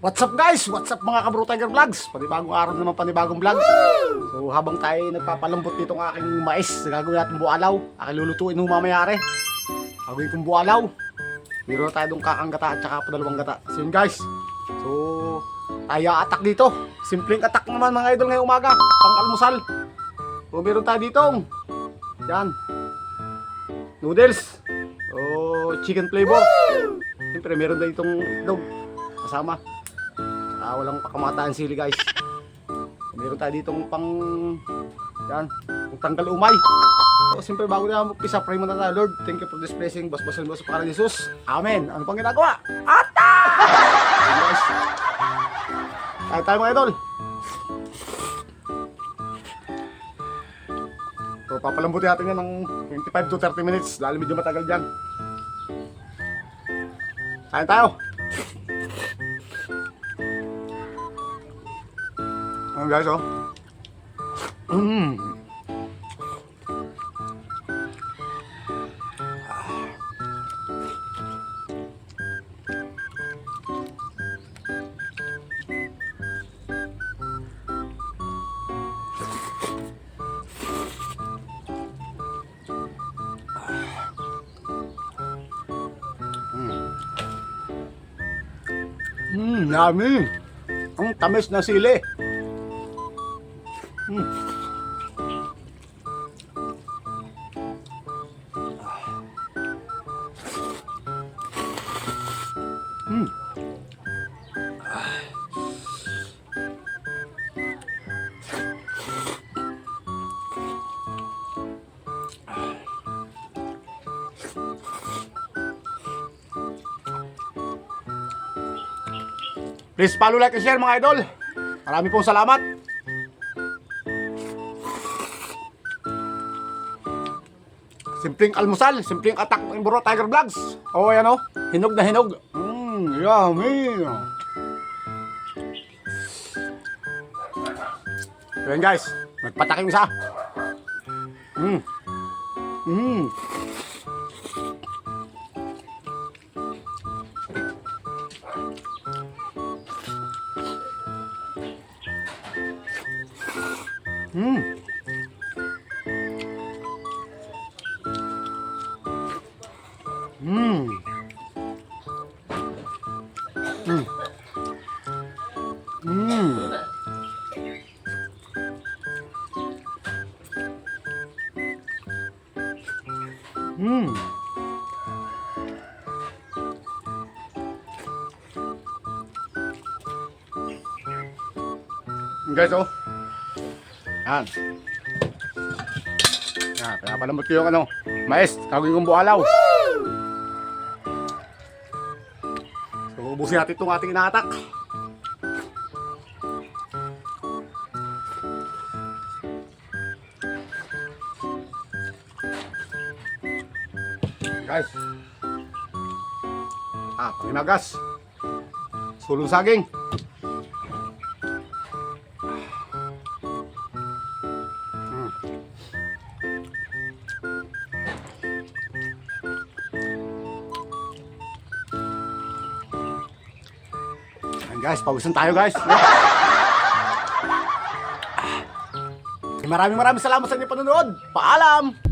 What's up guys? What's up mga kabro Tiger Vlogs? Panibagong araw naman panibagong vlog. So habang tayo nagpapalambot dito ng aking mais, gagawin natin bualaw. Aking lulutuin ng mamayari. Gagawin kong bualaw. Meron na tayo dong kakang gata at saka padalawang gata. So guys. So tayo attack dito. Simpleng attack naman mga idol ngayong umaga. Pang almusal. So meron tayo dito. Yan. Noodles. O chicken flavor. Siyempre meron din itong itlog. Kasama. Ah, walang pakamataan sili guys. Meron tayo ditong pang yan, tanggal umay. So, siyempre bago na mag-pisa, pray muna tayo, Lord. Thank you for this blessing. Basbasan mo sa pangalan ni Jesus. Amen. Ano pang ginagawa? Ata! Ayun, guys. Tayo mga idol. So, papalambutin natin yan ng 25 to 30 minutes dahil medyo matagal dyan. Kain tayo. Ano guys, oh? Mmm. Mmm, yummy. Ang tamis na sili. Mm. Mm. Please follow, like, and share mga idol. Marami pong salamat. Simpleng almusal, simpleng attack ng Buro Tiger Vlogs. O oh, yan o, hinog na hinog. Mmm, yummy. So yan guys, nagpatak yung isa. Mmm. Mmm. Mmm. Mmm. Mmm. Mmm. Guys, oh. Yan. Yan, pinapalambot ko yung ano, mais, gagawin kong bualaw. So, ubusin natin itong ating inaatak. Guys. Ah, panginagas. Sulong saging. Guys, pawisan tayo guys. Maraming maraming salamat sa inyong panonood. Paalam!